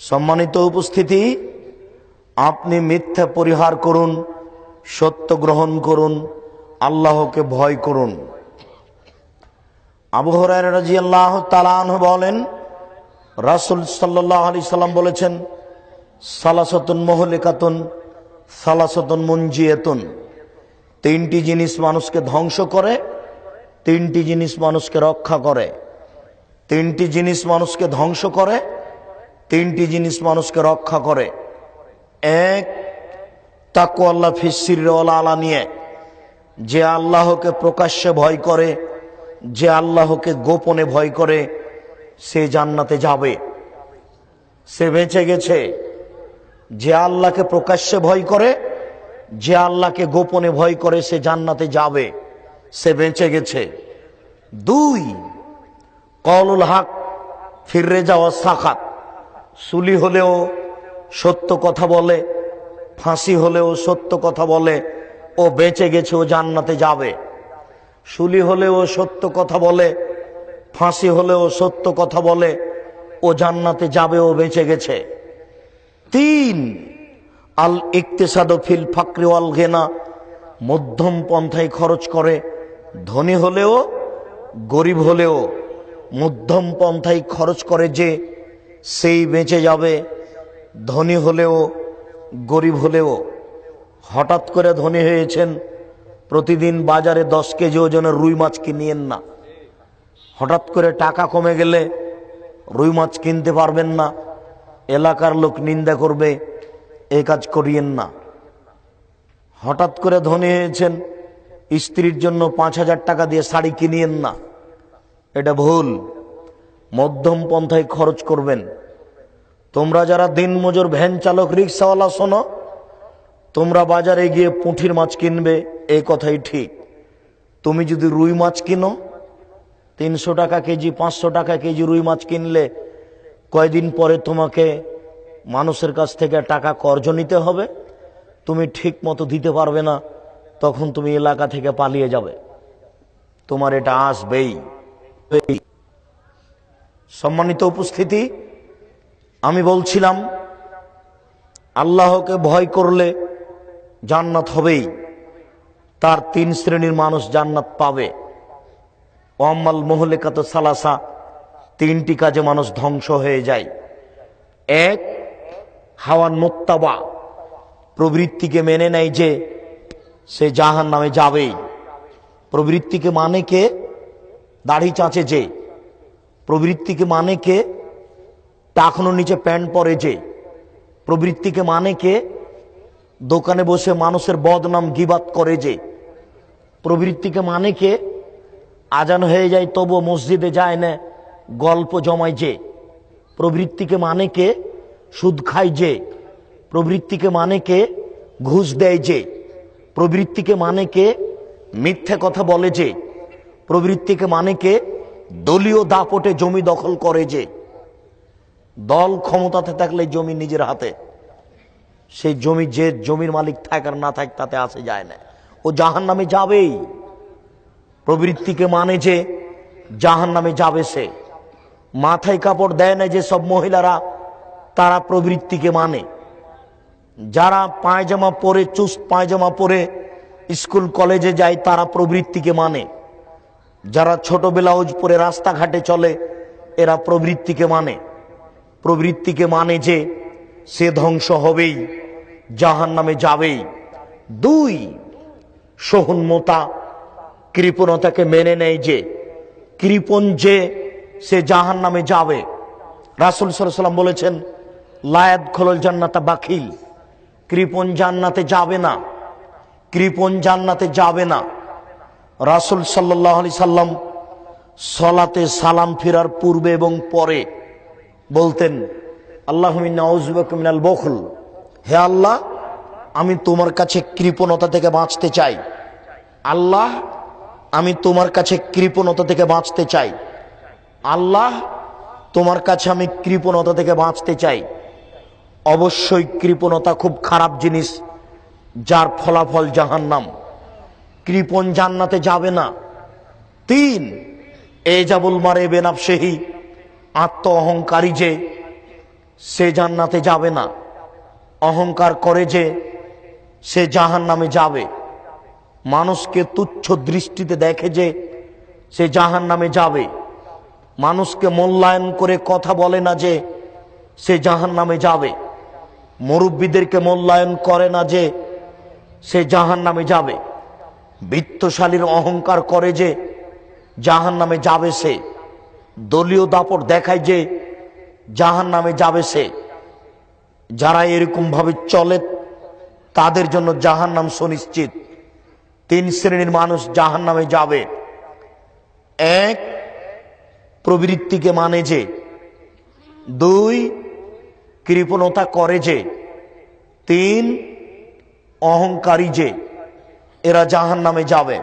সম্মানিত উপস্থিতি, আপনি মিথ্যা পরিহার করুন, সত্য গ্রহণ করুন, আল্লাহকে ভয় করুন। আবু রাজি আল্লাহ তালাহ বলেন, রাসুল সাল্লাহ আলি সাল্লাম বলেছেন, সালাসতুন মহলিকাতুন, সালাসতুন মঞ্জিয়াতুন তিনটি জিনিস মানুষকে ধ্বংস করে, তিনটি জিনিস মানুষকে রক্ষা করে। তিনটি জিনিস মানুষকে ধ্বংস করে তিনটি জিনিস মানুষকে রক্ষা করে। এক তাকু আল্লাহ ফিসির আলা নিয়ে। যে আল্লাহকে প্রকাশ্যে ভয় করে, যে আল্লাহকে গোপনে ভয় করে, সে জান্নাতে যাবে। সে বেঁচে গেছে। যে আল্লাহকে প্রকাশ্যে ভয় করে, যে আল্লাহকে গোপনে ভয় করে, সে জান্নাতে যাবে। সে বেঁচে গেছে। দুই কলুল হাক ফিরে যাওয়া সাখাত। সুলি হলেও সত্য কথা বলে, ফাঁসি হলেও সত্য কথা বলে, ও বেঁচে গেছে ও জান্নাতে যাবে। সুলি হলেও সত্য কথা বলে, ফাঁসি হলেও সত্য কথা বলে, ও জান্নাতে যাবে ও বেঁচে গেছে। তিন, আল ইকতেসাদ ফিল ফাকরি ওয়াল ঘেনা মধ্যম পন্থায় খরচ করে, ধনী হলেও, গরিব হলেও, মধ্যম পন্থায় খরচ করে যে সেই বেঁচে যাবে, ধনী হলেও, গরিব হলেও। হঠাৎ করে ধনী হয়েছেন, প্রতিদিন বাজারে দশ কেজি ওজনের রুই মাছ কিনিয়েন না। হঠাৎ করে টাকা কমে গেলে রুই মাছ কিনতে পারবেন না, এলাকার লোক নিন্দা করবে এই কাজ করিয়েন না। হঠাৎ করে ধনী হয়েছেন, স্ত্রীর জন্য পাঁচ হাজার টাকা দিয়ে শাড়ি কিনিয়েন না। এটা ভুল। মধ্যম পন্থায় খরচ করবেন। তোমরা যারা দিনমজুর ভ্যান চালক, রিক্সাওয়ালা শোনো, তোমরা বাজারে গিয়ে পুঁঠির মাছ কিনবে এই কথাই ঠিক। তুমি যদি রুই মাছ কিনো, তিনশো টাকা কেজি, পাঁচশো টাকা কেজি রুই মাছ কিনলে কয়দিন পরে তোমাকে মানুষের কাছ থেকে টাকা কর্জ নিতে হবে। তুমি ঠিক মতো দিতে পারবে না, তখন তুমি এলাকা থেকে পালিয়ে যাবে। তোমার এটা আসবেই। সম্মানিত উপস্থিতি, আমি বলছিলাম, আল্লাহকে ভয় করলে জান্নাত হবেই। তার তিন শ্রেণির মানুষ জান্নাত পাবে। ওয়াম্মাল মোহলেকাত সালাসা, তিনটি কাজে মানুষ ধ্বংস হয়ে যায়। এক, হাওয়ান মোত্তাবা, প্রবৃত্তিকে মেনে নেয় যে সে জাহান নামে যাবেই। প্রবৃত্তিকে মানে কে? দাড়ি চাঁচে যে। প্রবৃত্তিকে মানে কে? টাকনোর নিচে প্যান্ট পরে যে। প্রবৃত্তিকে মানে কে? দোকানে বসে মানুষের বদনাম গিবাত করে যে। প্রবৃত্তিকে মানে কে? আজান হয়ে যায় তবু মসজিদে যায় না, গল্প জমায় যে। প্রবৃত্তিকে মানে কে? সুদ খায় যে। প্রবৃত্তিকে মানে কে? ঘুষ দেয় যে। প্রবৃত্তিকে মানে কে? মিথ্যে কথা বলে যে। প্রবৃত্তিকে মানে কে? দলীয় দাপটে জমি দখল করে যে দল ক্ষমতাতে থাকলে জমি নিজের হাতে, সেই জমি যে জমির মালিক থাক আর না থাক তাতে আসে যায় না। ও জাহান নামে যাবেই। প্রবৃত্তিকে মানে যে জাহান নামে যাবে সে। মাথায় কাপড় দেয় না যে সব মহিলারা, তারা প্রবৃত্তিকে মানে। যারা পায়জামা পরে চুস্ত পায়জামা পরে স্কুল, কলেজে যায়, তারা প্রবৃত্তিকে মানে। যারা ছোট ব্লাউজ পরে রাস্তাঘাটে চলে, এরা প্রবৃত্তিকে মানে। প্রবৃত্তিকে মানে যে সে ধ্বংস হবেই জাহান নামে যাবেই। দুই সহনমতা কৃপণতাকে মেনে নেয় যে, কৃপণ যে সে জাহান নামে যাবে। রাসুল সাল্লাম বলেছেন লায়াত খোলল জান্নাতা বাখিল কৃপণ জান্নাতে যাবে না। কৃপণ জান্নাতে যাবে না। রাসুল সাল্লাহ আলি সাল্লাম সলাতে সালাম ফিরার পূর্বে এবং পরে বলতেন, আল্লাহ মিনাল বখল। হে আল্লাহ, আমি তোমার কাছে কৃপণতা থেকে বাঁচতে চাই। আল্লাহ, আমি তোমার কাছে কৃপণতা থেকে বাঁচতে চাই। আল্লাহ, তোমার কাছে আমি কৃপণতা থেকে বাঁচতে চাই। অবশ্যই কৃপণতা খুব খারাপ জিনিস, যার ফলাফল জাহান্নাম। কৃপণ জান্নাতে যাবে না। তিন, এ জাবুল মারে বেনাব সেহি আত্ম অহংকারী যে, সে জান্নাতে যাবে না। অহংকার করে যে, সে জাহান নামে যাবে। মানুষকে তুচ্ছ দৃষ্টিতে দেখে যে, সে জাহান নামে যাবে। মানুষকে মূল্যায়ন করে কথা বলে না যে, সে জাহান নামে যাবে। মুরব্বীদেরকে মূল্যায়ন করে না যে, সে জাহান নামে যাবে। বিত্তশালীর অহংকার করে যে জাহান নামে যাবে সে। দলীয় দাপট দেখায় যে জাহান নামে যাবে সে। যারা এরকম ভাবে চলে, তাদের জন্য জাহান নাম সুনিশ্চিত। তিন শ্রেণির মানুষ জাহান নামে যাবে। এক, প্রবৃত্তিকে মানে যে। দুই, কৃপণতা করে যে। তিন, অহংকারী যে। এরা জাহান নামে যাবে